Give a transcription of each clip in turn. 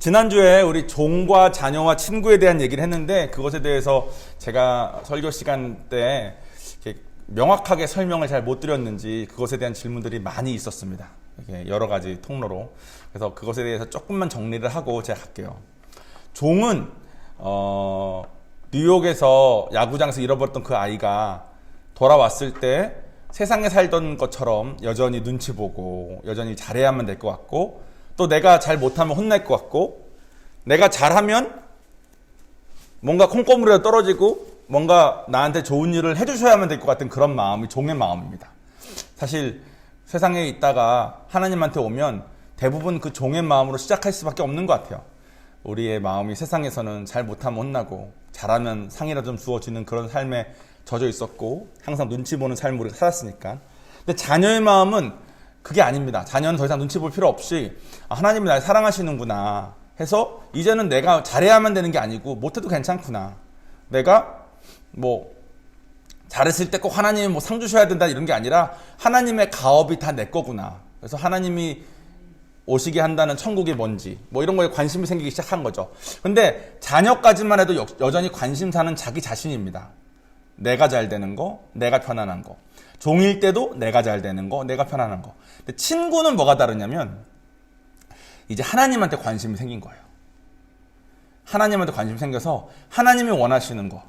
지난주에 우리 종과 자녀와 친구에 대한 얘기를 했는데 그것에 대해서 제가 설교 시간 때 명확하게 설명을 잘 못 드렸는지 그것에 대한 질문들이 많이 있었습니다. 여러 가지 통로로. 그래서 그것에 대해서 조금만 정리를 하고 제가 갈게요. 종은 어, 뉴욕에서 야구장에서 잃어버렸던 그 아이가 돌아왔을 때 세상에 살던 것처럼 여전히 눈치 보고 여전히 잘해야만 될 것 같고 또 내가 잘 못하면 혼날 것 같고 내가 잘하면 뭔가 콩고물이라도 떨어지고 뭔가 나한테 좋은 일을 해주셔야만 될 것 같은 그런 마음이 종의 마음입니다. 사실 세상에 있다가 하나님한테 오면 대부분 그 종의 마음으로 시작할 수밖에 없는 것 같아요. 우리의 마음이 세상에서는 잘 못하면 혼나고 잘하면 상이라 좀 주어지는 그런 삶에 젖어 있었고 항상 눈치 보는 삶을 우리가 살았으니까. 근데 자녀의 마음은 그게 아닙니다. 자녀는 더 이상 눈치 볼 필요 없이 아, 하나님이 날 사랑하시는구나 해서 이제는 내가 잘해야만 되는 게 아니고 못해도 괜찮구나. 내가 뭐 잘했을 때 꼭 하나님이 뭐 상 주셔야 된다 이런 게 아니라 하나님의 가업이 다 내 거구나. 그래서 하나님이 오시게 한다는 천국이 뭔지 뭐 이런 거에 관심이 생기기 시작한 거죠. 근데 자녀까지만 해도 여, 여전히 관심사는 자기 자신입니다. 내가 잘 되는 거, 내가 편안한 거. 종일 때도 내가 잘 되는 거, 내가 편안한 거. 근데 친구는 뭐가 다르냐면 이제 하나님한테 관심이 생긴 거예요. 하나님한테 관심이 생겨서 하나님이 원하시는 거,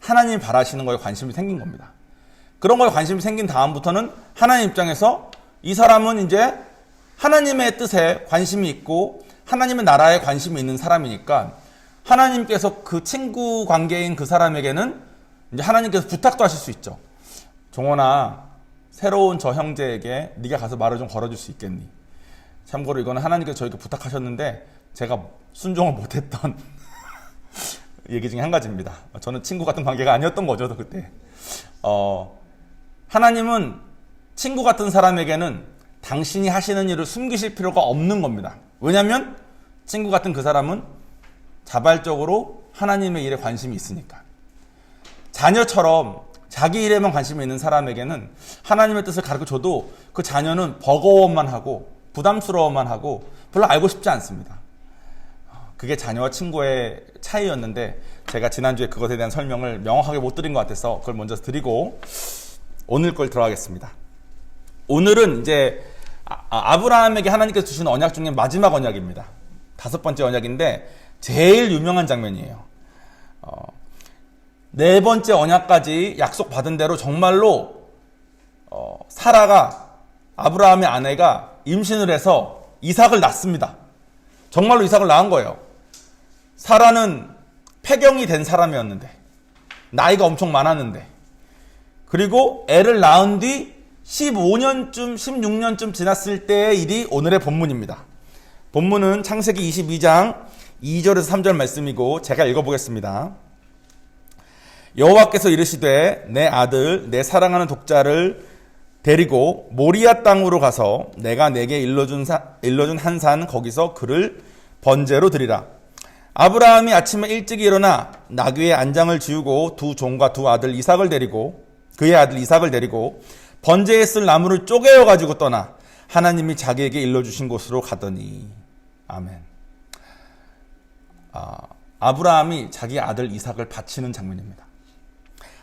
하나님이 바라시는 거에 관심이 생긴 겁니다. 그런 거에 관심이 생긴 다음부터는 하나님 입장에서 이 사람은 이제 하나님의 뜻에 관심이 있고 하나님의 나라에 관심이 있는 사람이니까 하나님께서 그 친구 관계인 그 사람에게는 이제 하나님께서 부탁도 하실 수 있죠. 종원아, 새로운 저 형제에게 네가 가서 말을 좀 걸어줄 수 있겠니? 참고로 이거는 하나님께서 저에게 부탁하셨는데 제가 순종을 못했던 얘기 중에 한 가지입니다. 저는 친구 같은 관계가 아니었던 거죠, 그때. 어, 하나님은 친구 같은 사람에게는 당신이 하시는 일을 숨기실 필요가 없는 겁니다. 왜냐하면 친구 같은 그 사람은 자발적으로 하나님의 일에 관심이 있으니까. 자녀처럼 자기 일에만 관심이 있는 사람에게는 하나님의 뜻을 가르쳐 줘도 그 자녀는 버거워만 하고 부담스러워만 하고 별로 알고 싶지 않습니다. 그게 자녀와 친구의 차이였는데 제가 지난주에 그것에 대한 설명을 명확하게 못 드린 것 같아서 그걸 먼저 드리고 오늘 걸 들어가겠습니다. 오늘은 이제 아, 브라함에게 하나님께서 주신 언약 중에 마지막 언약입니다. 다섯 번째 언약인데 제일 유명한 장면이에요. 어, 네 번째 언약까지 약속 받은 대로 정말로 어, 사라가 아브라함의 아내가 임신을 해서 이삭을 낳습니다. 정말로 이삭을 낳은 거예요. 사라는 폐경이 된 사람이었는데 나이가 엄청 많았는데 그리고 애를 낳은 뒤 15년쯤 16년쯤 지났을 때의 일이 오늘의 본문입니다. 본문은 창세기 22장 2절에서 3절 말씀이고 제가 읽어보겠습니다. 여호와께서 이르시되 내 아들 내 사랑하는 독자를 데리고 모리아 땅으로 가서 내가 내게 일러준, 사, 일러준 한 산 거기서 그를 번제로 드리라. 아브라함이 아침에 일찍 일어나 나귀의 안장을 지우고 두 종과 두 아들 이삭을 데리고 그의 아들 이삭을 데리고 번제에 쓸 나무를 쪼개어 가지고 떠나 하나님이 자기에게 일러주신 곳으로 가더니 아멘. 아, 아브라함이 자기 아들 이삭을 바치는 장면입니다.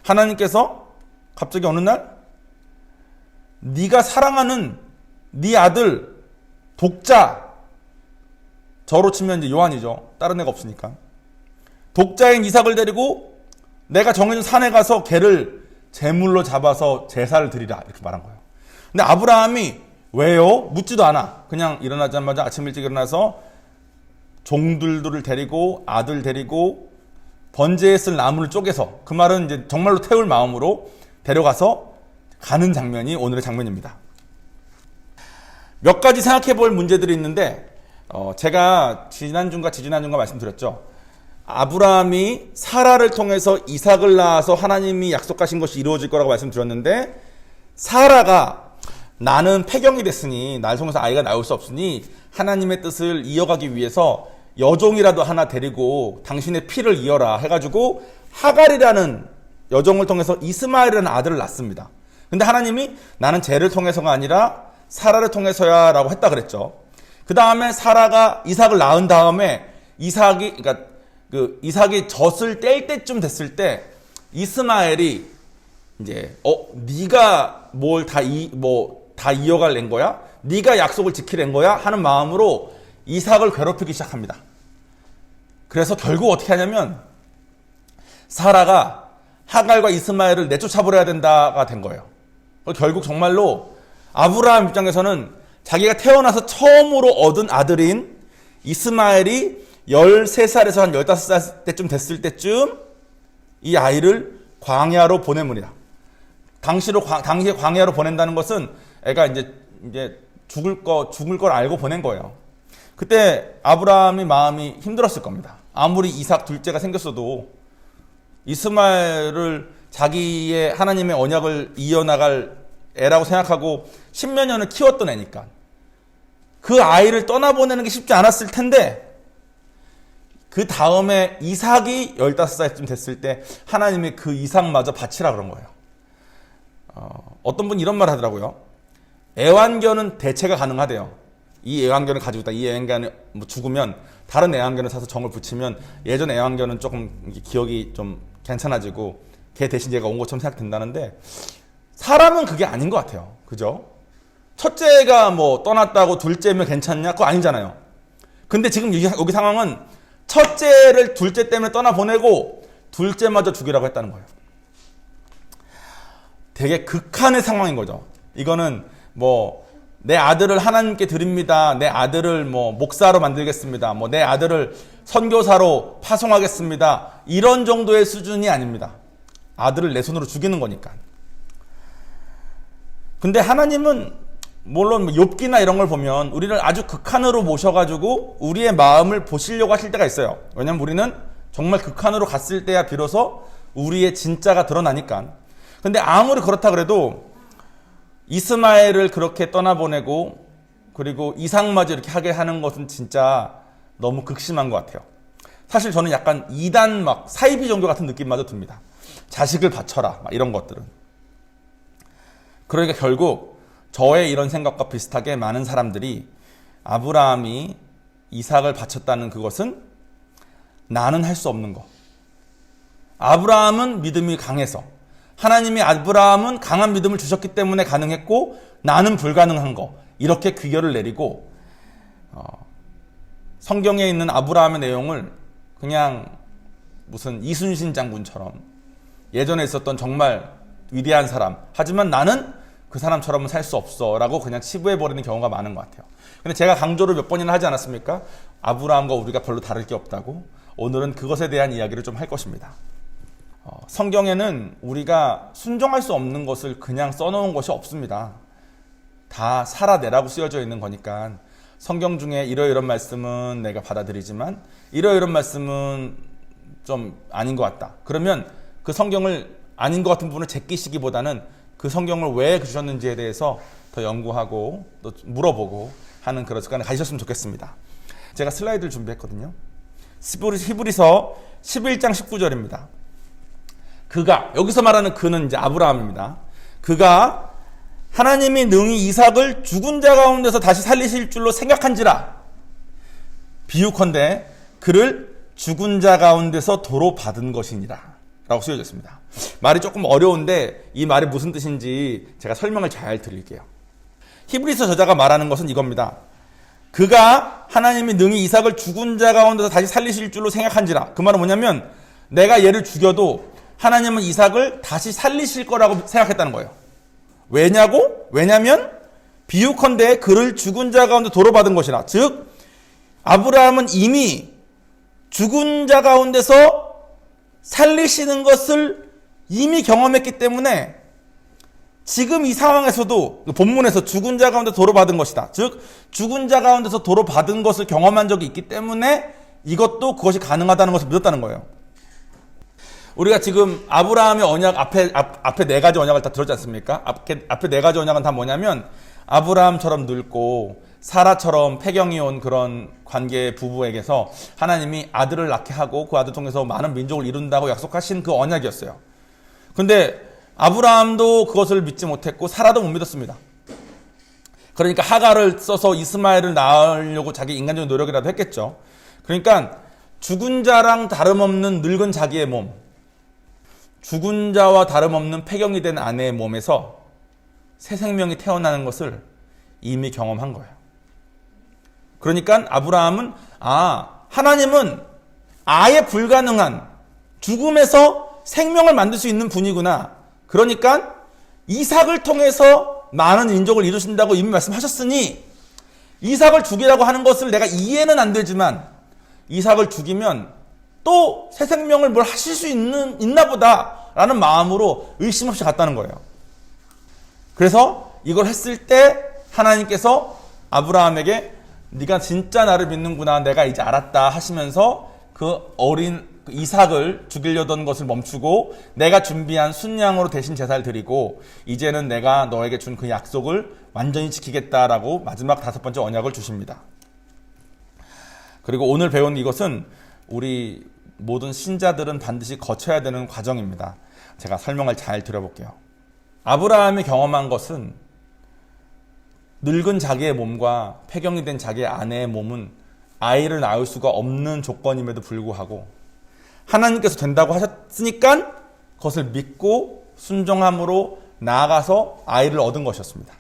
하나님께서 갑자기 어느 날 네가 사랑하는 네 아들 독자 저로 치면 이제 요한이죠. 다른 애가 없으니까. 독자인 이삭을 데리고 내가 정해준 산에 가서 개를 제물로 잡아서 제사를 드리라 이렇게 말한 거예요. 근데 아브라함이 왜요? 묻지도 않아. 그냥 일어나자마자 아침 일찍 일어나서 종들들을 데리고 아들 데리고 번제에 쓸 나무를 쪼개서 그 말은 이제 정말로 태울 마음으로 데려가서 가는 장면이 오늘의 장면입니다. 몇 가지 생각해 볼 문제들이 있는데 어, 제가 지난주인가 지지난주인가 말씀드렸죠. 아브라함이 사라를 통해서 이삭을 낳아서 하나님이 약속하신 것이 이루어질 거라고 말씀드렸는데 사라가 나는 폐경이 됐으니 날 통해서 아이가 나올 수 없으니 하나님의 뜻을 이어가기 위해서 여종이라도 하나 데리고 당신의 피를 이어라 해가지고 하갈이라는 여종을 통해서 이스마엘이라는 아들을 낳습니다. 근데 하나님이 나는 쟤를 통해서가 아니라 사라를 통해서야 라고 했다 그랬죠. 그 다음에 사라가 이삭을 낳은 다음에 이삭이 그러니까 그 이삭이 젖을 뗄 때쯤 됐을 때 이스마엘이 이제 어 네가 뭘 다 이 뭐다 이어갈 낸 거야? 네가 약속을 지키낸 거야? 하는 마음으로 이삭을 괴롭히기 시작합니다. 그래서 결국 어떻게 하냐면 사라가 하갈과 이스마엘을 내쫓아버려야 된다가 된 거예요. 결국 정말로 아브라함 입장에서는 자기가 태어나서 처음으로 얻은 아들인 이스마엘이 13살에서 한 15살 때쯤 됐을 때쯤 이 아이를 광야로 보내문이다. 당시로 광- 당시에 광야로 보낸다는 것은 애가 이제 이제 죽을 거 죽을 걸 알고 보낸 거예요. 그때 아브라함이 마음이 힘들었을 겁니다. 아무리 이삭 둘째가 생겼어도 이스마엘을 자기의 하나님의 언약을 이어나갈 애라고 생각하고 십몇 년을 키웠던 애니까 그 아이를 떠나보내는 게 쉽지 않았을 텐데 그 다음에 이삭이 15살쯤 됐을 때 하나님이 그 이삭마저 바치라 그런 거예요. 어, 어떤 분이 이런 말 하더라고요. 애완견은 대체가 가능하대요. 이 애완견을 가지고 있다. 이 애완견이 뭐 죽으면 다른 애완견을 사서 정을 붙이면 예전 애완견은 조금 기억이 좀 괜찮아지고 걔 대신 얘가 온 것처럼 생각된다는데 사람은 그게 아닌 것 같아요. 그죠? 첫째가 뭐 떠났다고 둘째면 괜찮냐? 그거 아니잖아요. 근데 지금 여기, 여기 상황은 첫째를 둘째 때문에 떠나보내고 둘째마저 죽이라고 했다는 거예요. 되게 극한의 상황인 거죠. 이거는 뭐 내 아들을 하나님께 드립니다. 내 아들을 뭐 목사로 만들겠습니다. 뭐 내 아들을 선교사로 파송하겠습니다. 이런 정도의 수준이 아닙니다. 아들을 내 손으로 죽이는 거니까. 근데 하나님은 물론 뭐 욥기나 이런 걸 보면 우리를 아주 극한으로 모셔가지고 우리의 마음을 보시려고 하실 때가 있어요. 왜냐면 우리는 정말 극한으로 갔을 때야 비로소 우리의 진짜가 드러나니까. 근데 아무리 그렇다 그래도 이스마엘을 그렇게 떠나보내고 그리고 이상마저 이렇게 하게 하는 것은 진짜 너무 극심한 것 같아요. 사실 저는 약간 이단 막 사이비 종교 같은 느낌마저 듭니다. 자식을 바쳐라 막 이런 것들은. 그러니까 결국 저의 이런 생각과 비슷하게 많은 사람들이 아브라함이 이삭을 바쳤다는 그것은 나는 할 수 없는 거. 아브라함은 믿음이 강해서 하나님이 아브라함은 강한 믿음을 주셨기 때문에 가능했고 나는 불가능한 거. 이렇게 귀결을 내리고 어, 성경에 있는 아브라함의 내용을 그냥 무슨 이순신 장군처럼 예전에 있었던 정말 위대한 사람. 하지만 나는 그 사람처럼은 살 수 없어. 라고 그냥 치부해 버리는 경우가 많은 것 같아요. 근데 제가 강조를 몇 번이나 하지 않았습니까? 아브라함과 우리가 별로 다를 게 없다고. 오늘은 그것에 대한 이야기를 좀 할 것입니다. 어, 성경에는 우리가 순종할 수 없는 것을 그냥 써놓은 것이 없습니다. 다 살아내라고 쓰여져 있는 거니까 성경 중에 이러이런 말씀은 내가 받아들이지만 이러이런 말씀은 좀 아닌 것 같다. 그러면 그 성경을 아닌 것 같은 부분을 제끼시기보다는 그 성경을 왜 주셨는지에 대해서 더 연구하고 또 물어보고 하는 그런 습관을 가지셨으면 좋겠습니다. 제가 슬라이드를 준비했거든요. 히브리- 히브리서 11장 19절입니다. 그가 여기서 말하는 그는 이제 아브라함입니다. 그가 하나님이 능히 이삭을 죽은 자 가운데서 다시 살리실 줄로 생각한지라 비유컨대 그를 죽은 자 가운데서 도로 받은 것이니라 라고 쓰여져 있습니다. 말이 조금 어려운데 이 말이 무슨 뜻인지 제가 설명을 잘 드릴게요. 히브리서 저자가 말하는 것은 이겁니다. 그가 하나님이 능히 이삭을 죽은 자 가운데서 다시 살리실 줄로 생각한지라. 그 말은 뭐냐면 내가 얘를 죽여도 하나님은 이삭을 다시 살리실 거라고 생각했다는 거예요. 왜냐고? 왜냐면 비유컨대 그를 죽은 자 가운데 도로 받은 것이라. 즉 아브라함은 이미 죽은 자 가운데서 살리시는 것을 이미 경험했기 때문에 지금 이 상황에서도 본문에서 죽은 자 가운데 도로 받은 것이다. 즉 죽은 자 가운데서 도로 받은 것을 경험한 적이 있기 때문에 이것도 그것이 가능하다는 것을 믿었다는 거예요. 우리가 지금 아브라함의 언약 앞에 앞, 앞에 네 가지 언약을 다 들었지 않습니까? 앞에 앞에 네 가지 언약은 다 뭐냐면 아브라함처럼 늙고 사라처럼 폐경이 온 그런 관계 부부에게서 하나님이 아들을 낳게 하고 그 아들 통해서 많은 민족을 이룬다고 약속하신 그 언약이었어요. 근데 아브라함도 그것을 믿지 못했고 사라도 못 믿었습니다. 그러니까 하가를 써서 이스마엘을 낳으려고 자기 인간적인 노력이라도 했겠죠. 그러니까 죽은 자랑 다름없는 늙은 자기의 몸, 죽은 자와 다름없는 폐경이 된 아내의 몸에서 새 생명이 태어나는 것을 이미 경험한 거예요. 그러니까 아브라함은 아 하나님은 아예 불가능한 죽음에서 생명을 만들 수 있는 분이구나. 그러니까 이삭을 통해서 많은 인족을 이루신다고 이미 말씀하셨으니 이삭을 죽이라고 하는 것을 내가 이해는 안 되지만 이삭을 죽이면 또 새 생명을 뭘 하실 수 있는 있나 보다라는 마음으로 의심 없이 갔다는 거예요. 그래서 이걸 했을 때 하나님께서 아브라함에게 네가 진짜 나를 믿는구나 내가 이제 알았다 하시면서 그 어린 그 이삭을 죽이려던 것을 멈추고 내가 준비한 순양으로 대신 제사를 드리고 이제는 내가 너에게 준 그 약속을 완전히 지키겠다라고 마지막 다섯 번째 언약을 주십니다. 그리고 오늘 배운 이것은 우리 모든 신자들은 반드시 거쳐야 되는 과정입니다. 제가 설명을 잘 드려볼게요. 아브라함이 경험한 것은 늙은 자기의 몸과 폐경이 된 자기의 아내의 몸은 아이를 낳을 수가 없는 조건임에도 불구하고 하나님께서 된다고 하셨으니까 그것을 믿고 순종함으로 나아가서 아이를 얻은 것이었습니다.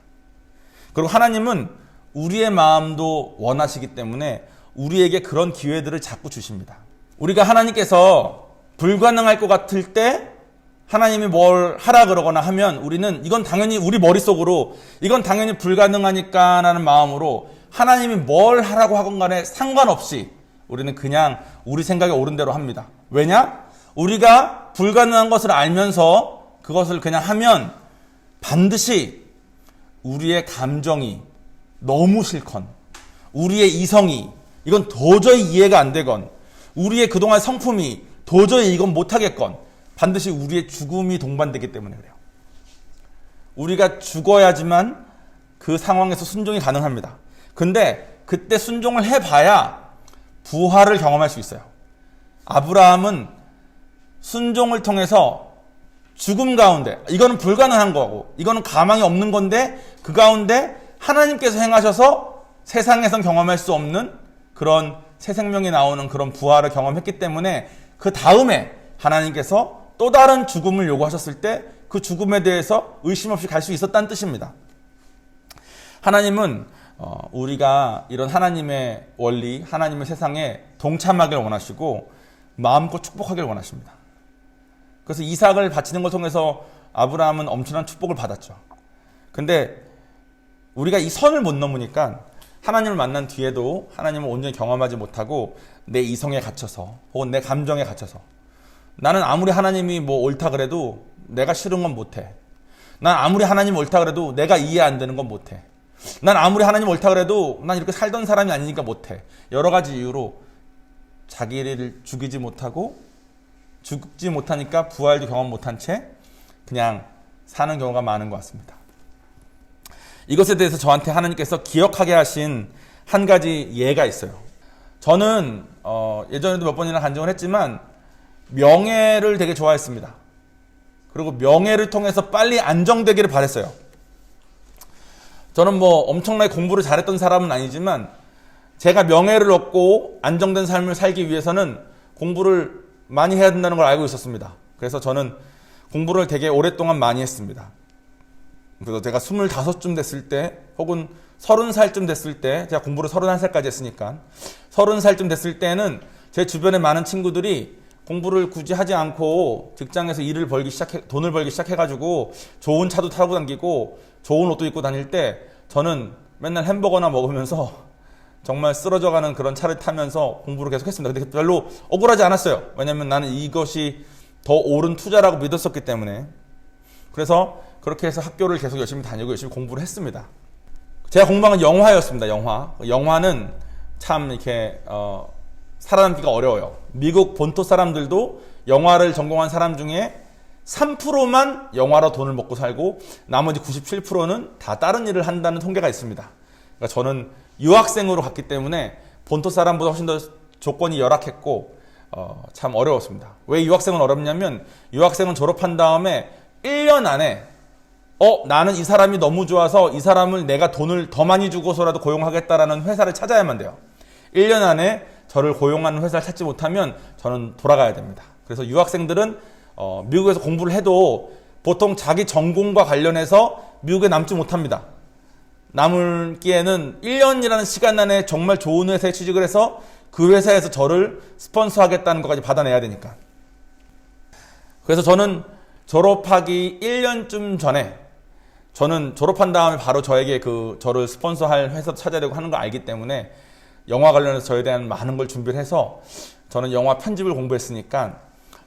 그리고 하나님은 우리의 마음도 원하시기 때문에 우리에게 그런 기회들을 자꾸 주십니다. 우리가 하나님께서 불가능할 것 같을 때 하나님이 뭘 하라 그러거나 하면 우리는 이건 당연히 우리 머릿속으로 이건 당연히 불가능하니까라는 마음으로 하나님이 뭘 하라고 하건 간에 상관없이 우리는 그냥 우리 생각에 옳은 대로 합니다. 왜냐? 우리가 불가능한 것을 알면서 그것을 그냥 하면 반드시 우리의 감정이 너무 싫건 우리의 이성이 이건 도저히 이해가 안 되건 우리의 그동안 성품이 도저히 이건 못하겠건 반드시 우리의 죽음이 동반되기 때문에 그래요. 우리가 죽어야지만 그 상황에서 순종이 가능합니다. 근데 그때 순종을 해봐야 부활을 경험할 수 있어요. 아브라함은 순종을 통해서 죽음 가운데, 이거는 불가능한 거고, 이거는 가망이 없는 건데, 그 가운데 하나님께서 행하셔서 세상에선 경험할 수 없는 그런 새 생명이 나오는 그런 부활을 경험했기 때문에 그 다음에 하나님께서 또 다른 죽음을 요구하셨을 때 그 죽음에 대해서 의심 없이 갈 수 있었다는 뜻입니다. 하나님은 어, 우리가 이런 하나님의 원리, 하나님의 세상에 동참하길 원하시고 마음껏 축복하길 원하십니다. 그래서 이삭을 바치는 걸 통해서 아브라함은 엄청난 축복을 받았죠. 근데 우리가 이 선을 못 넘으니까 하나님을 만난 뒤에도 하나님을 온전히 경험하지 못하고 내 이성에 갇혀서 혹은 내 감정에 갇혀서 나는 아무리 하나님이 뭐 옳다 그래도 내가 싫은 건 못해. 난 아무리 하나님 옳다 그래도 내가 이해 안 되는 건 못해. 난 아무리 하나님 옳다 그래도 난 이렇게 살던 사람이 아니니까 못해. 여러 가지 이유로 자기를 죽이지 못하고 죽지 못하니까 부활도 경험 못한 채 그냥 사는 경우가 많은 것 같습니다. 이것에 대해서 저한테 하나님께서 기억하게 하신 한 가지 예가 있어요. 저는 어, 예전에도 몇 번이나 간증을 했지만 명예를 되게 좋아했습니다. 그리고 명예를 통해서 빨리 안정되기를 바랬어요. 저는 뭐 엄청나게 공부를 잘했던 사람은 아니지만 제가 명예를 얻고 안정된 삶을 살기 위해서는 공부를 많이 해야 된다는 걸 알고 있었습니다. 그래서 저는 공부를 되게 오랫동안 많이 했습니다. 그래서 제가 25쯤 됐을 때 혹은 30살쯤 됐을 때 제가 공부를 31살까지 했으니까 30살쯤 됐을 때는 제 주변에 많은 친구들이 공부를 굳이 하지 않고 직장에서 일을 벌기 시작해 돈을 벌기 시작해 가지고 좋은 차도 타고 다니고 좋은 옷도 입고 다닐 때 저는 맨날 햄버거나 먹으면서 정말 쓰러져 가는 그런 차를 타면서 공부를 계속 했습니다. 근데 별로 억울하지 않았어요. 왜냐면 나는 이것이 더 옳은 투자라고 믿었었기 때문에. 그래서 그렇게 해서 학교를 계속 열심히 다니고 열심히 공부를 했습니다. 제가 공부한 건 영화였습니다. 영화. 영화는 참 이렇게 어, 살아남기가 어려워요. 미국 본토 사람들도 영화를 전공한 사람 중에 3%만 영화로 돈을 먹고 살고 나머지 97%는 다 다른 일을 한다는 통계가 있습니다. 그러니까 저는 유학생으로 갔기 때문에 본토 사람보다 훨씬 더 조건이 열악했고 어, 참 어려웠습니다. 왜 유학생은 어렵냐면 유학생은 졸업한 다음에 1년 안에 어, 나는 이 사람이 너무 좋아서 이 사람을 내가 돈을 더 많이 주고서라도 고용하겠다라는 회사를 찾아야만 돼요. 1년 안에 저를 고용하는 회사를 찾지 못하면 저는 돌아가야 됩니다. 그래서 유학생들은 어, 미국에서 공부를 해도 보통 자기 전공과 관련해서 미국에 남지 못합니다. 남을기에는 1년이라는 시간 안에 정말 좋은 회사에 취직을 해서 그 회사에서 저를 스폰서 하겠다는 것까지 받아내야 되니까. 그래서 저는 졸업하기 1년쯤 전에 저는 졸업한 다음에 바로 저에게 그 저를 스폰서할 회사 찾아내고 하는 걸 알기 때문에 영화 관련해서 저에 대한 많은 걸 준비를 해서 저는 영화 편집을 공부했으니까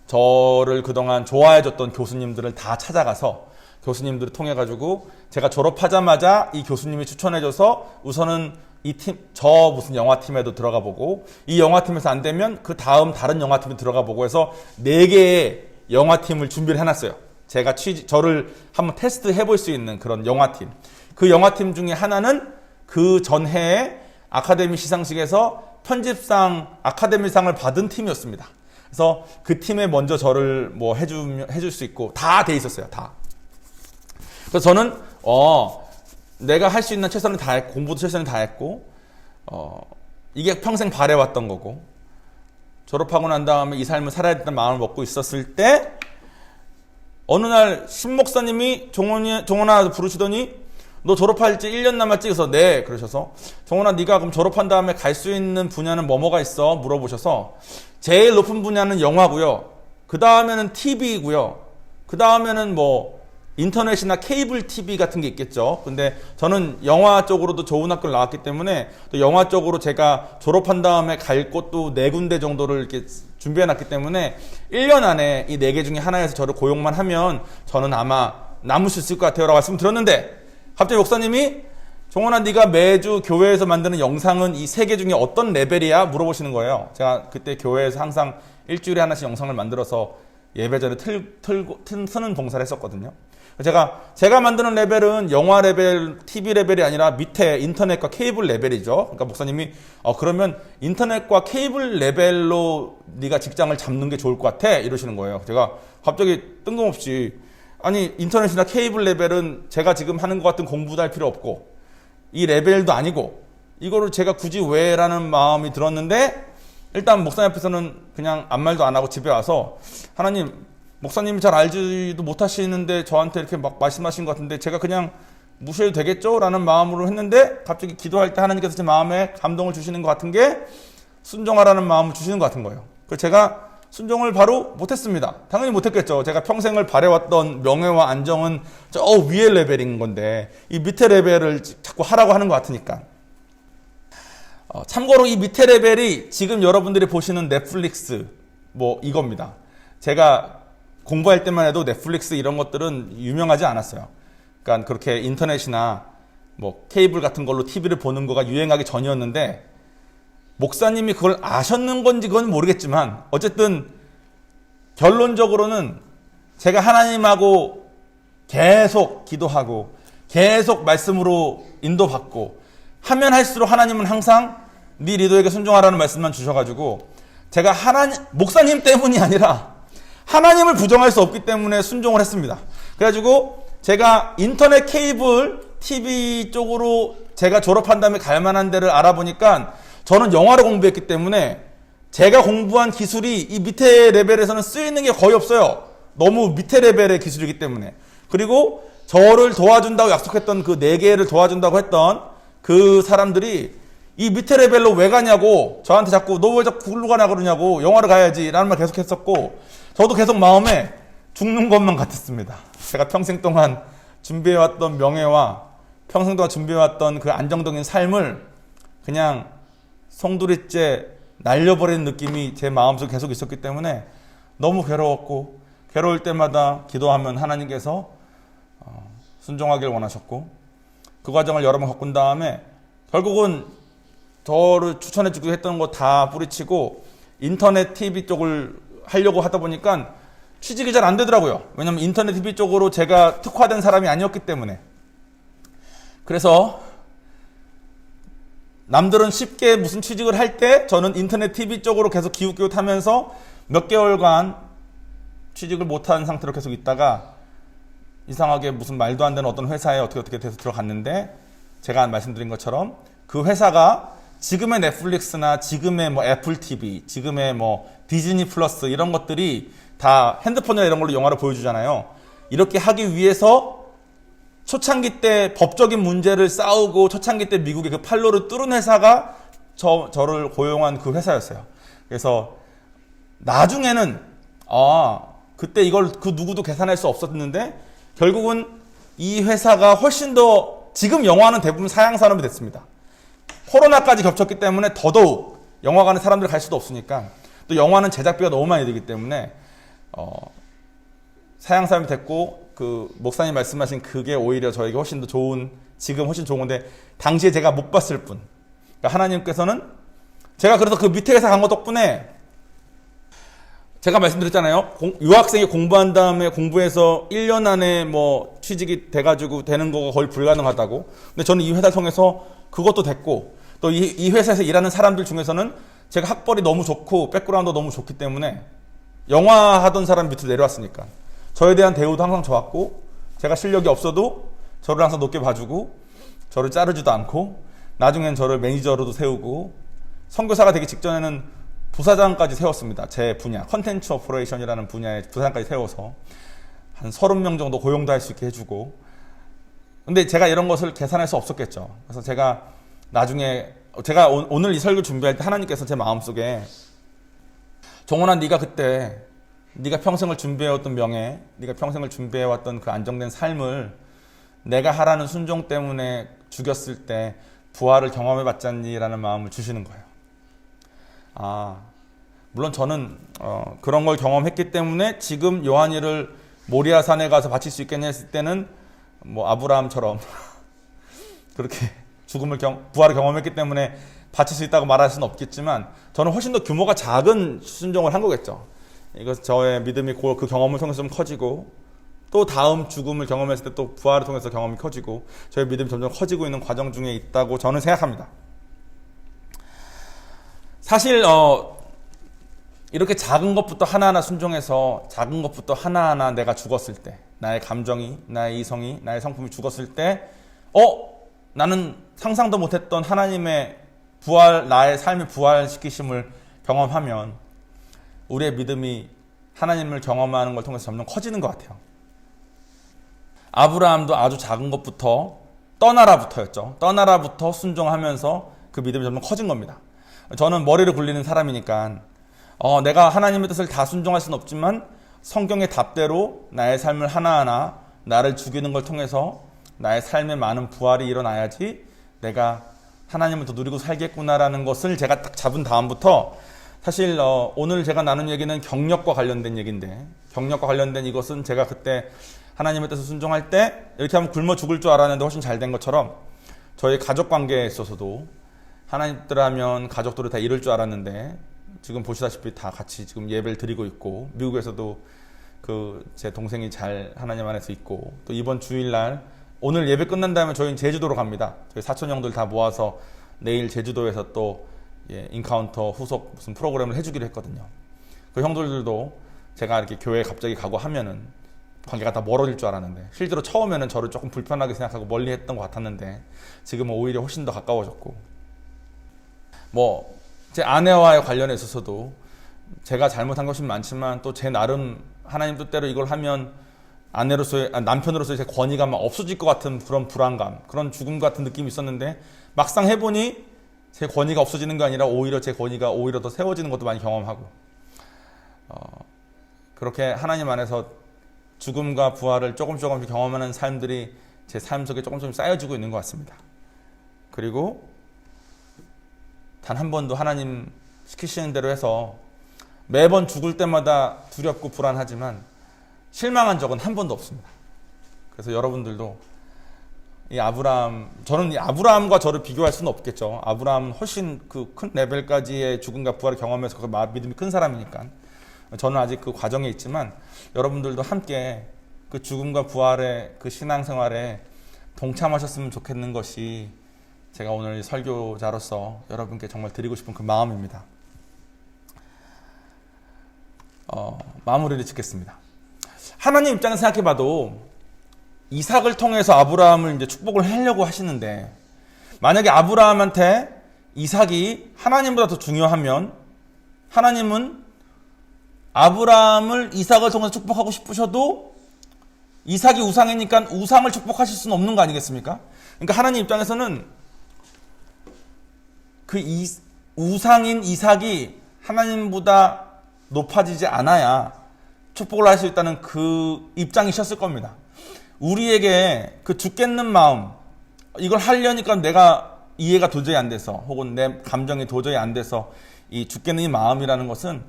저를 그동안 좋아해 줬던 교수님들을 다 찾아가서 교수님들을 통해 가지고 제가 졸업하자마자 이 교수님이 추천해 줘서 우선은 이 팀, 저 무슨 영화팀에도 들어가 보고 이 영화팀에서 안 되면 그 다음 다른 영화팀에 들어가 보고 해서 네 개의 영화팀을 준비를 해놨어요. 제가 취직, 저를 한번 테스트 해볼 수 있는 그런 영화팀. 그 영화팀 중에 하나는 그 전해에 아카데미 시상식에서 편집상 아카데미상을 받은 팀이었습니다. 그래서 그 팀에 먼저 저를 뭐 해주, 해줄 수 있고 다 돼 있었어요. 다. 그래서 저는 어 내가 할 수 있는 최선을 다 했고 공부도 최선을 다 했고 어 이게 평생 바래왔던 거고 졸업하고 난 다음에 이 삶을 살아야 된다는 마음을 먹고 있었을 때 어느 날 신목사님이 종원이 종원아 부르시더니 너 졸업할 지 1년 남았지? 그래서 네 그러셔서 종원아 네가 그럼 졸업한 다음에 갈 수 있는 분야는 뭐뭐가 있어? 물어보셔서 제일 높은 분야는 영화고요. 그 다음에는 TV고요. 그 다음에는 뭐 인터넷이나 케이블 TV 같은 게 있겠죠. 근데 저는 영화 쪽으로도 좋은 학교를 나왔기 때문에 또 영화 쪽으로 제가 졸업한 다음에 갈 곳도 네 군데 정도를 이렇게 준비해 놨기 때문에 1년 안에 이 네 개 중에 하나에서 저를 고용만 하면 저는 아마 남을 수 있을 것 같아요. 라고 말씀드렸는데 갑자기 목사님이 종원아 네가 매주 교회에서 만드는 영상은 이 세 개 중에 어떤 레벨이야? 물어보시는 거예요. 제가 그때 교회에서 항상 일주일에 하나씩 영상을 만들어서 예배 전에 틀, 틀고, 틀, 쓰는 봉사를 했었거든요. 제가, 제가 만드는 레벨은 영화 레벨, TV 레벨이 아니라 밑에 인터넷과 케이블 레벨이죠. 그러니까 목사님이, 어, 그러면 인터넷과 케이블 레벨로 네가 직장을 잡는 게 좋을 것 같아. 이러시는 거예요. 제가 갑자기 뜬금없이, 아니, 인터넷이나 케이블 레벨은 제가 지금 하는 것 같은 공부도 할 필요 없고, 이 레벨도 아니고, 이거를 제가 굳이 왜라는 마음이 들었는데, 일단 목사님 앞에서는 그냥 아무 말도 안 하고 집에 와서 하나님 목사님이 잘 알지도 못하시는데 저한테 이렇게 막 말씀하신 것 같은데 제가 그냥 무시해도 되겠죠? 라는 마음으로 했는데 갑자기 기도할 때 하나님께서 제 마음에 감동을 주시는 것 같은 게 순종하라는 마음을 주시는 것 같은 거예요. 그래서 제가 순종을 바로 못했습니다. 당연히 못했겠죠. 제가 평생을 바래왔던 명예와 안정은 저 위에 레벨인 건데 이 밑에 레벨을 자꾸 하라고 하는 것 같으니까. 어, 참고로 이 밑에 레벨이 지금 여러분들이 보시는 넷플릭스 뭐 이겁니다. 제가 공부할 때만 해도 넷플릭스 이런 것들은 유명하지 않았어요. 그러니까 그렇게 인터넷이나 뭐 케이블 같은 걸로 TV를 보는 거가 유행하기 전이었는데 목사님이 그걸 아셨는 건지 그건 모르겠지만 어쨌든 결론적으로는 제가 하나님하고 계속 기도하고 계속 말씀으로 인도받고 하면 할수록 하나님은 항상 네 리더에게 순종하라는 말씀만 주셔가지고 제가 하나님 목사님 때문이 아니라 하나님을 부정할 수 없기 때문에 순종을 했습니다. 그래가지고 제가 인터넷 케이블 TV 쪽으로 제가 졸업한 다음에 갈 만한 데를 알아보니까 저는 영화를 공부했기 때문에 제가 공부한 기술이 이 밑에 레벨에서는 쓰이는 게 거의 없어요. 너무 밑에 레벨의 기술이기 때문에. 그리고 저를 도와준다고 약속했던 그 네 개를 도와준다고 했던 그 사람들이 이 밑에 레벨로 왜 가냐고 저한테 자꾸 너 왜 자꾸 굴로 가냐 그러냐고 영화를 가야지 라는 말 계속 했었고 저도 계속 마음에 죽는 것만 같았습니다. 제가 평생 동안 준비해왔던 명예와 평생 동안 준비해왔던 그 안정적인 삶을 그냥 송두리째 날려버리는 느낌이 제 마음속에 계속 있었기 때문에 너무 괴로웠고 괴로울 때마다 기도하면 하나님께서 어, 순종하길 원하셨고 그 과정을 여러 번 겪은 다음에 결국은 저를 추천해주기로 했던 거 다 뿌리치고 인터넷 TV 쪽을 하려고 하다 보니까 취직이 잘 안 되더라고요. 왜냐면 인터넷 TV 쪽으로 제가 특화된 사람이 아니었기 때문에. 그래서 남들은 쉽게 무슨 취직을 할 때 저는 인터넷 TV 쪽으로 계속 기웃기웃 하면서 몇 개월간 취직을 못한 상태로 계속 있다가 이상하게 무슨 말도 안 되는 어떤 회사에 어떻게 어떻게 돼서 들어갔는데 제가 말씀드린 것처럼 그 회사가 지금의 넷플릭스나 지금의 뭐 애플 TV, 지금의 뭐 디즈니 플러스 이런 것들이 다 핸드폰이나 이런 걸로 영화를 보여주잖아요. 이렇게 하기 위해서 초창기 때 법적인 문제를 싸우고 초창기 때 미국의 그 팔로를 뚫은 회사가 저, 저를 고용한 그 회사였어요. 그래서 나중에는 아 그때 이걸 그 누구도 계산할 수 없었는데 결국은 이 회사가 훨씬 더 지금 영화는 대부분 사양 산업이 됐습니다. 코로나까지 겹쳤기 때문에 더더욱 영화관에 사람들이 갈 수도 없으니까 또 영화는 제작비가 너무 많이 들기 때문에 어, 사양 산업이 됐고 그 목사님 말씀하신 그게 오히려 저에게 훨씬 더 좋은 지금 훨씬 좋은 건데 당시에 제가 못 봤을 뿐 그러니까 하나님께서는 제가 그래서 그 밑에 회사 간거 덕분에 제가 말씀드렸잖아요. 공- 유학생이 공부한 다음에 공부해서 1년 안에 뭐 취직이 돼가지고 되는 거가 거의 불가능하다고. 근데 저는 이 회사 통해서 그것도 됐고 또이이 회사에서 일하는 사람들 중에서는 제가 학벌이 너무 좋고 백그라운드 너무 좋기 때문에 영화 하던 사람 밑으로 내려왔으니까 저에 대한 대우도 항상 좋았고 제가 실력이 없어도 저를 항상 높게 봐주고 저를 자르지도 않고 나중엔 저를 매니저로도 세우고 선교사가 되기 직전에는 부사장까지 세웠습니다. 제 분야 컨텐츠 오퍼레이션이라는 분야에 부사장까지 세워서 한 30명 정도 고용도 할 수 있게 해주고 근데 제가 이런 것을 계산할 수 없었겠죠. 그래서 제가 나중에 제가 오- 오늘 이 설교 준비할 때 하나님께서 제 마음속에 정원아 네가 그때 네가 평생을 준비해왔던 명예, 네가 평생을 준비해왔던 그 안정된 삶을 내가 하라는 순종 때문에 죽였을 때 부활을 경험해봤지 않니라는 마음을 주시는 거예요. 아, 물론 저는 어, 그런 걸 경험했기 때문에 지금 요한이를 모리아 산에 가서 바칠 수 있겠냐 했을 때는 뭐 아브라함처럼 그렇게 죽음을 경, 부활을 경험했기 때문에 바칠 수 있다고 말할 수는 없겠지만 저는 훨씬 더 규모가 작은 순종을 한 거겠죠. 이거 저의 믿음이 그, 그 경험을 통해서 좀 커지고 또 다음 죽음을 경험했을 때 또 부활을 통해서 경험이 커지고 저의 믿음이 점점 커지고 있는 과정 중에 있다고 저는 생각합니다. 사실 어, 이렇게 작은 것부터 하나하나 순종해서 작은 것부터 하나하나 내가 죽었을 때 나의 감정이 나의 이성이 나의 성품이 죽었을 때 어? 나는 상상도 못했던 하나님의 부활 나의 삶을 부활시키심을 경험하면 우리의 믿음이 하나님을 경험하는 걸 통해서 점점 커지는 것 같아요. 아브라함도 아주 작은 것부터 떠나라부터였죠. 떠나라부터 순종하면서 그 믿음이 점점 커진 겁니다. 저는 머리를 굴리는 사람이니까 어, 내가 하나님의 뜻을 다 순종할 수는 없지만 성경의 답대로 나의 삶을 하나하나 나를 죽이는 걸 통해서 나의 삶에 많은 부활이 일어나야지 내가 하나님을 더 누리고 살겠구나라는 것을 제가 딱 잡은 다음부터 사실 어, 오늘 제가 나눈 얘기는 경력과 관련된 얘기인데 경력과 관련된 이것은 제가 그때 하나님의 뜻을 순종할 때 이렇게 하면 굶어 죽을 줄 알았는데 훨씬 잘 된 것처럼 저희 가족 관계에 있어서도 하나님 뜻하면 가족들을 다 이룰 줄 알았는데 지금 보시다시피 다 같이 지금 예배를 드리고 있고 미국에서도 그 제 동생이 잘 하나님 안에서 있고 또 이번 주일날 오늘 예배 끝난 다음에 저희는 제주도로 갑니다. 저희 사촌 형들 다 모아서 내일 제주도에서 또 예, 인카운터 후속 무슨 프로그램을 해주기로 했거든요. 그 형들도 제가 이렇게 교회 에 갑자기 가고 하면은 관계가 다 멀어질 줄 알았는데 실제로 처음에는 저를 조금 불편하게 생각하고 멀리 했던 것 같았는데 지금은 오히려 훨씬 더 가까워졌고 뭐 제 아내와의 관련해 있어서도 제가 잘못한 것이 많지만 또 제 나름 하나님 뜻대로 이걸 하면 아내로서의 아, 남편으로서의 제 권위가 막 없어질 것 같은 그런 불안감 그런 죽음 같은 느낌이 있었는데 막상 해보니 제 권위가 없어지는 게 아니라 오히려 제 권위가 오히려 더 세워지는 것도 많이 경험하고 어, 그렇게 하나님 안에서 죽음과 부활을 조금 조금씩 경험하는 삶들이 제 삶 속에 조금 조금 쌓여지고 있는 것 같습니다. 그리고 단 한 번도 하나님 시키시는 대로 해서 매번 죽을 때마다 두렵고 불안하지만 실망한 적은 한 번도 없습니다. 그래서 여러분들도 이 아브라함 저는 이 아브라함과 저를 비교할 수는 없겠죠. 아브라함은 훨씬 그 큰 레벨까지의 죽음과 부활을 경험해서 그 마- 믿음이 큰 사람이니까 저는 아직 그 과정에 있지만 여러분들도 함께 그 죽음과 부활의 그 신앙생활에 동참하셨으면 좋겠는 것이 제가 오늘 설교자로서 여러분께 정말 드리고 싶은 그 마음입니다. 어, 마무리를 짓겠습니다. 하나님 입장에서 생각해봐도 이삭을 통해서 아브라함을 이제 축복을 하려고 하시는데 만약에 아브라함한테 이삭이 하나님보다 더 중요하면 하나님은 아브라함을 이삭을 통해서 축복하고 싶으셔도 이삭이 우상이니까 우상을 축복하실 수는 없는 거 아니겠습니까? 그러니까 하나님 입장에서는 그 이, 우상인 이삭이 하나님보다 높아지지 않아야 축복을 할 수 있다는 그 입장이셨을 겁니다. 우리에게 그 죽겠는 마음, 이걸 하려니까 내가 이해가 도저히 안 돼서, 혹은 내 감정이 도저히 안 돼서 이 죽겠는 이 마음이라는 것은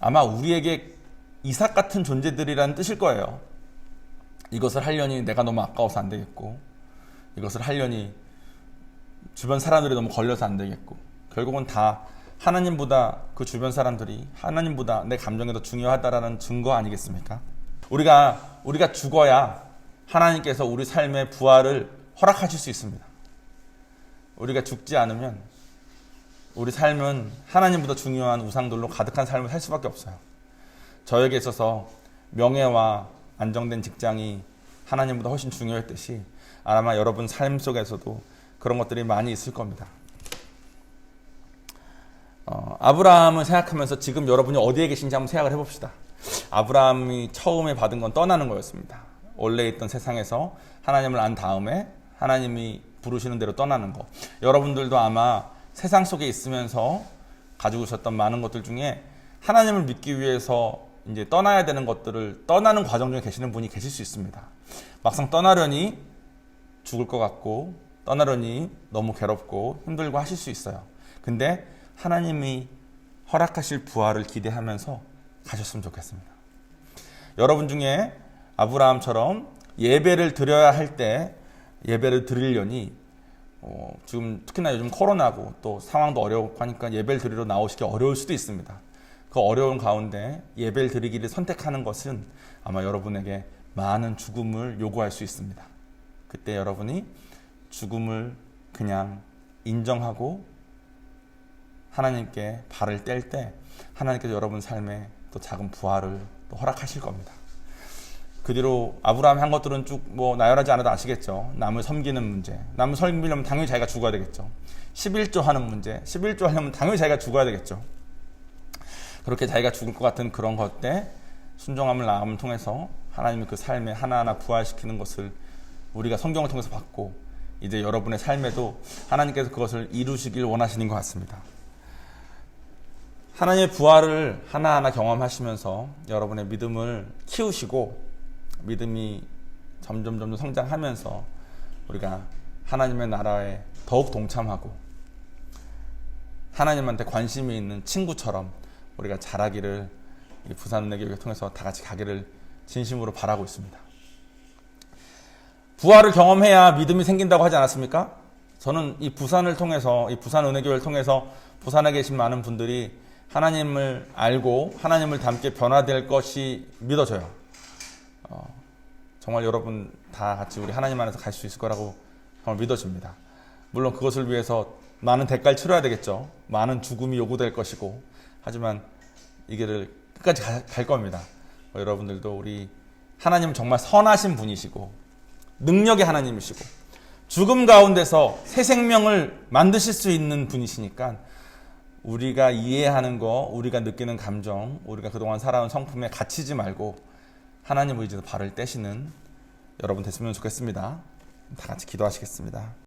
아마 우리에게 이삭 같은 존재들이라는 뜻일 거예요. 이것을 하려니 내가 너무 아까워서 안 되겠고, 이것을 하려니 주변 사람들이 너무 걸려서 안 되겠고, 결국은 다 하나님보다 그 주변 사람들이 하나님보다 내 감정이 더 중요하다라는 증거 아니겠습니까? 우리가 우리가 죽어야 하나님께서 우리 삶의 부활을 허락하실 수 있습니다. 우리가 죽지 않으면 우리 삶은 하나님보다 중요한 우상들로 가득한 삶을 살 수밖에 없어요. 저에게 있어서 명예와 안정된 직장이 하나님보다 훨씬 중요했듯이 아마 여러분 삶 속에서도 그런 것들이 많이 있을 겁니다. 어, 아브라함을 생각하면서 지금 여러분이 어디에 계신지 한번 생각을 해봅시다. 아브라함이 처음에 받은 건 떠나는 거였습니다. 원래 있던 세상에서 하나님을 안 다음에 하나님이 부르시는 대로 떠나는 거. 여러분들도 아마 세상 속에 있으면서 가지고 있었던 많은 것들 중에 하나님을 믿기 위해서 이제 떠나야 되는 것들을 떠나는 과정 중에 계시는 분이 계실 수 있습니다. 막상 떠나려니 죽을 것 같고 떠나려니 너무 괴롭고 힘들고 하실 수 있어요. 근데 하나님이 허락하실 부활을 기대하면서 가셨으면 좋겠습니다. 여러분 중에 아브라함처럼 예배를 드려야 할 때 예배를 드리려니 어, 지금 특히나 요즘 코로나고 또 상황도 어렵고 하니까 예배를 드리러 나오시기 어려울 수도 있습니다. 그 어려운 가운데 예배를 드리기를 선택하는 것은 아마 여러분에게 많은 죽음을 요구할 수 있습니다. 그때 여러분이 죽음을 그냥 인정하고 하나님께 발을 뗄 때 하나님께서 여러분 삶에 또 작은 부활을 또 허락하실 겁니다. 그 뒤로 아브라함이 한 것들은 쭉 뭐 나열하지 않아도 아시겠죠. 남을 섬기는 문제. 남을 섬기려면 당연히 자기가 죽어야 되겠죠. 11조 하는 문제. 11조 하려면 당연히 자기가 죽어야 되겠죠. 그렇게 자기가 죽을 것 같은 그런 것 때 순종함을 나음을 통해서 하나님이 그 삶에 하나하나 부활시키는 것을 우리가 성경을 통해서 봤고 이제 여러분의 삶에도 하나님께서 그것을 이루시길 원하시는 것 같습니다. 하나님의 부활을 하나하나 경험하시면서 여러분의 믿음을 키우시고 믿음이 점점 점점 성장하면서 우리가 하나님의 나라에 더욱 동참하고 하나님한테 관심이 있는 친구처럼 우리가 자라기를 이 부산 은혜교육을 통해서 다 같이 가기를 진심으로 바라고 있습니다. 부활을 경험해야 믿음이 생긴다고 하지 않았습니까? 저는 이 부산을 통해서 이 부산 은혜교회를 통해서 부산에 계신 많은 분들이 하나님을 알고 하나님을 닮게 변화될 것이 믿어져요. 어, 정말 여러분 다 같이 우리 하나님 안에서 갈 수 있을 거라고 정말 믿어집니다. 물론 그것을 위해서 많은 대가를 치러야 되겠죠. 많은 죽음이 요구될 것이고 하지만 이 길을 끝까지 가- 갈 겁니다. 어, 여러분들도 우리 하나님 정말 선하신 분이시고 능력의 하나님이시고 죽음 가운데서 새 생명을 만드실 수 있는 분이시니까 우리가 이해하는 거, 우리가 느끼는 감정, 우리가 그동안 살아온 성품에 갇히지 말고 하나님 의지로 발을 떼시는 여러분 됐으면 좋겠습니다. 다 같이 기도하시겠습니다.